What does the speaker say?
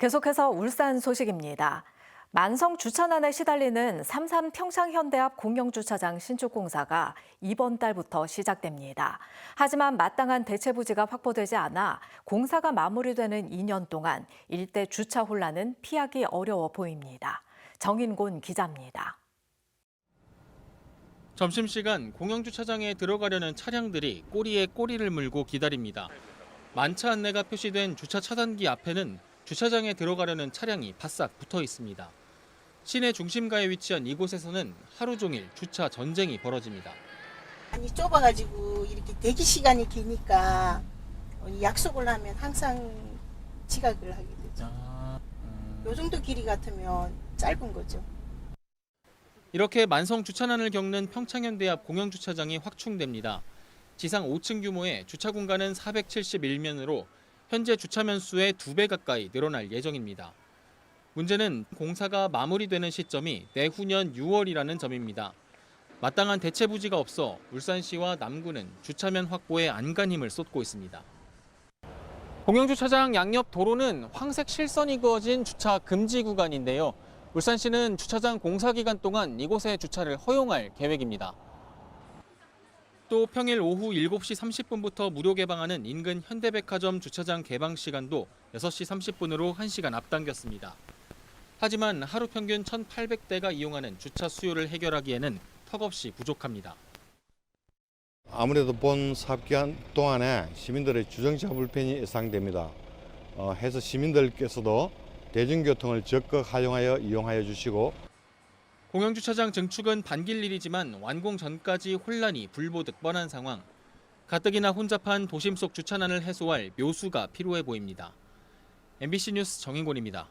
계속해서 울산 소식입니다. 만성 주차난에 시달리는 삼산 평창현대 앞 공영주차장 신축 공사가 이번 달부터 시작됩니다. 하지만 마땅한 대체 부지가 확보되지 않아 공사가 마무리되는 2년 동안 일대 주차 혼란은 피하기 어려워 보입니다. 정인곤 기자입니다. 점심시간 공영주차장에 들어가려는 차량들이 꼬리에 꼬리를 물고 기다립니다. 만차 안내가 표시된 주차 차단기 앞에는 주차장에 들어가려는 차량이 바싹 붙어 있습니다. 시내 중심가에 위치한 이곳에서는 하루 종일 주차 전쟁이 벌어집니다. 많이 좁아가지고 이렇게 대기 시간이 기니까 약속을 하면 항상 지각을 하게 되죠. 요 정도 길이 같으면 짧은 거죠. 이렇게 만성 주차난을 겪는 평창현대 앞 공영 주차장이 확충됩니다. 지상 5층 규모의 주차 공간은 471면으로 현재 주차면 수의 2배 가까이 늘어날 예정입니다. 문제는 공사가 마무리되는 시점이 내후년 6월이라는 점입니다. 마땅한 대체 부지가 없어 울산시와 남구는 주차면 확보에 안간 힘을 쏟고 있습니다. 공영주차장 양옆 도로는 황색 실선이 그어진 주차 금지 구간인데요. 울산시는 주차장 공사 기간 동안 이곳에 주차를 허용할 계획입니다. 또 평일 오후 7시 30분부터 무료 개방하는 인근 현대백화점 주차장 개방 시간도 6시 30분으로 1시간 앞당겼습니다. 하지만 하루 평균 1,800대가 이용하는 주차 수요를 해결하기에는 턱없이 부족합니다. 아무래도 본 사업기간 동안에 시민들의 주정차 불편이 예상됩니다. 어, 해서 시민들께서도 대중교통을 적극 활용하여 이용하여 주시고 공영주차장 증축은 반길 일이지만 완공 전까지 혼란이 불보듯 뻔한 상황. 가뜩이나 혼잡한 도심 속 주차난을 해소할 묘수가 필요해 보입니다. MBC 뉴스 정인곤입니다.